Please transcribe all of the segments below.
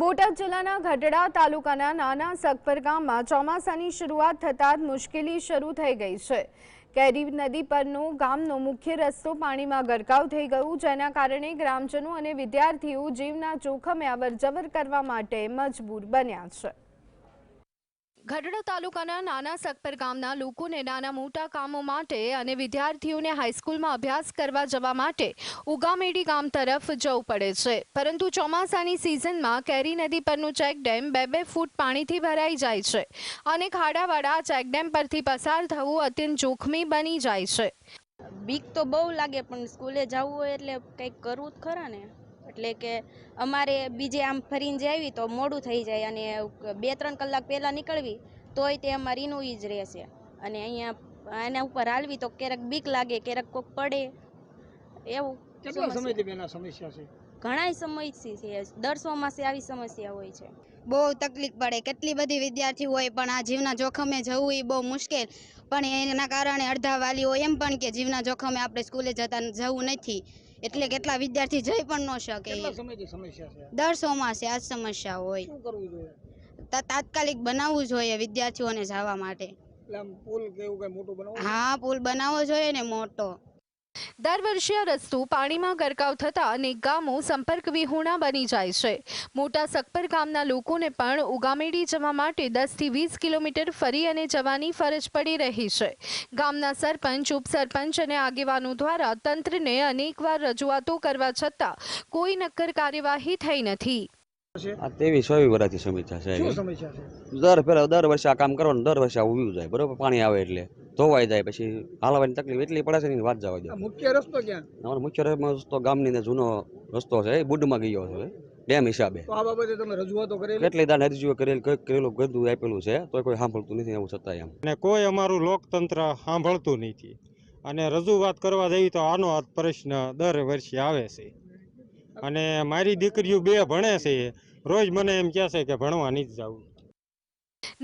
બોટાદ જિલ્લાના ગઢડા તાલુકાના નાના સગપર ગામમાં ચોમાસાની શરૂઆત થતાં જ મુશ્કેલી શરૂ થઈ ગઈ છે. કેરી નદી પરનો ગામનો મુખ્ય રસ્તો પાણીમાં ગરકાવ થઈ ગયું, જેના કારણે ગ્રામજનો અને વિદ્યાર્થીઓ જીવના જોખમે અવરજવર કરવા માટે મજબૂર બન્યા છે. ગઢડા તાલુકાના નાના સકપર ગામના લોકોને નાના મોટા કામો માટે અને વિદ્યાર્થીઓને હાઈસ્કૂલમાં અભ્યાસ કરવા જવા માટે ઉગામેડી ગામ તરફ જવું પડે છે. પરંતુ ચોમાસાની સિઝનમાં કેરી નદી પરનું ચેકડેમ બે બે ફૂટ પાણીથી ભરાઈ જાય છે અને ખાડાવાળા ચેકડેમ પરથી પસાર થવું અત્યંત જોખમી બની જાય છે. બીક તો બહુ લાગે, પણ સ્કૂલે જવું હોય એટલે કંઈક કરવું જ ખરા ને. એટલે કે અમારે બીજે આમ ફરીને જાવી તો મોડું થઈ જાય અને બે ત્રણ કલાક પહેલાં નીકળવી તોય તે અમારે ઈ જ રહેશે. અને અહીંયા એના ઉપર હાલવી તો ક્યારેક બીક લાગે ક્યારેક કોક પડે. એવું. કેટલા સમસ્યા. સમયથી બેન સમસ્યા છે? ઘણાય સમયથી છે. દરસો માસે આવી સમસ્યા હોય છે. બહુ તકલીફ પડે. કેટલી બધી વિદ્યાર્થી હોય પણ આ જીવના જોખમે જવું એ બહુ મુશ્કેલ. પણ એના કારણે અડધા વાલીઓ એમ પણ કે જીવના જોખમે આપણે સ્કૂલે જતા જવું નથી. એટલે કેટલા વિદ્યાર્થી જઈ પણ ન શકે દર ચોમાસે આ સમસ્યા હોય. તાત્કાલિક બનાવવું જોઈએ વિદ્યાર્થીઓને જવા માટે. હા પુલ બનાવવો જોઈએ ને મોટો. દર વર્ષે રસ્તો પાણીમાં ગરકાવ થતાં અનેક ગામો સંપર્ક વિહોણા બની જાય છે. મોટા સકપર ગામના લોકોને પણ ઉગામેડી જવા માટે દસથી વીસ કિલોમીટર ફરી અને જવાની ફરજ પડી રહી છે. ગામના સરપંચ, ઉપસરપંચ અને આગેવાનો દ્વારા તંત્રને અનેકવાર રજૂઆતો કરવા છતાં કોઈ નક્કર કાર્યવાહી થઈ નથી. આ તેવી સોવી વર્ષથી સમસ્યા છે શું એની. સમસ્યા છે? દર પેલા દર વર્ષે આ કામ કરવાનું દર વર્ષે આ ઊભી જાય. બરોબર? પાણી આવે એટલે. ધોવાઈ જાય પછી હાલવાની તકલીફ એટલી પડે છે ને વાત જવા દે. મુખ્ય રસ્તો ક્યાં? અમારો મુખ્ય રસ્તો ગામની અંદર જૂનો રસ્તો છે એ બુડમાં ગયો છે ડેમ હિસાબે. તો આ બાબતે તમે રજૂઆતો કરેલી? કેટલી દાન અરજીઓ કરેલ કંઈક કરેલું ગંદુ આપેલું છે તો કોઈ સાંભળતું નથી એવું એમ. અને કોઈ અમારું લોકતંત્ર સાંભળતું નથી. અને રજૂઆત કરવા જઈએ તો આનો આ પ્રશ્ન દર વર્ષે આવે છે. અને મારી દીકરીઓ બે ભણે છે રોજ મને એમ કહે છે કે ભણવા જ જવું.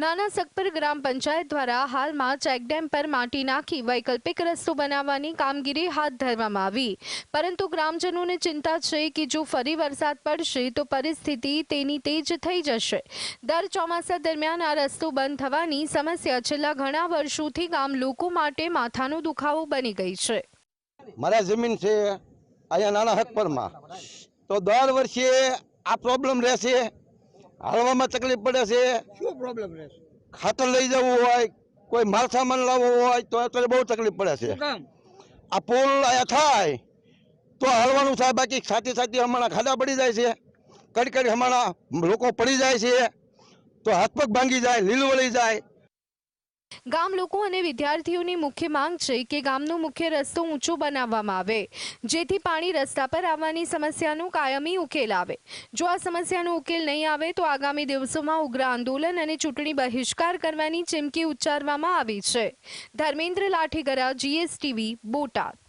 નાના સકપર ગ્રામ પંચાયત દ્વારા હાલમાં ચેકડેમ પર માટી નાખી વૈકલ્પિક રસ્તો બનાવવાની કામગીરી હાથ ધરવામાં આવી. પરંતુ ગ્રામજનોને ચિંતા છે કે જો ફરી વરસાદ પડશે તો પરિસ્થિતિ તેની તેજ થઈ જશે. દર ચોમાસા દરમિયાન આ રસ્તો બંધ થવાની સમસ્યા છેલ્લા ઘણા વર્ષોથી ગામ લોકો માટે માથાનો દુખાવો બની ગઈ છે. મારા જમીન છે અહીંયા નાના હકપરમાં. તો દર વર્ષે આ પ્રોબ્લેમ રહેશે. હાલવામાં તકલીફ પડે છે. શું પ્રોબ્લેમ રહેશે? ખાતર લઈ જવું હોય કોઈ માલ સામાન લાવવો હોય તો અત્યારે બહુ તકલીફ પડે છે. આ પુલ થાય તો હાલવાનું થાય બાકી સાથે સાથે હમણાં ખાડા પડી જાય છે. કડી કડી હમણાં લોકો પડી જાય છે. તો હાથ પગ ભાંગી જાય લીલ વળી જાય. ગામ લોકો અને વિદ્યાર્થીઓની મુખ્ય માંગ છે કે ગામનો મુખ્ય રસ્તો ઊંચો બનાવવામાં આવે, જેથી પાણી રસ્તા પર આવવાની સમસ્યાનો કાયમી ઉકેલ આવે. જો આ સમસ્યાનો ઉકેલ નહીં આવે, તો આગામી દિવસોમાં ઉગ્ર આંદોલન અને ચૂંટણી બહિષ્કાર કરવાની ચીમકી ઉચ્ચારવામાં આવી છે. ધર્મેન્દ્ર લાઠીગરા જીએસટીવી બોટાદ.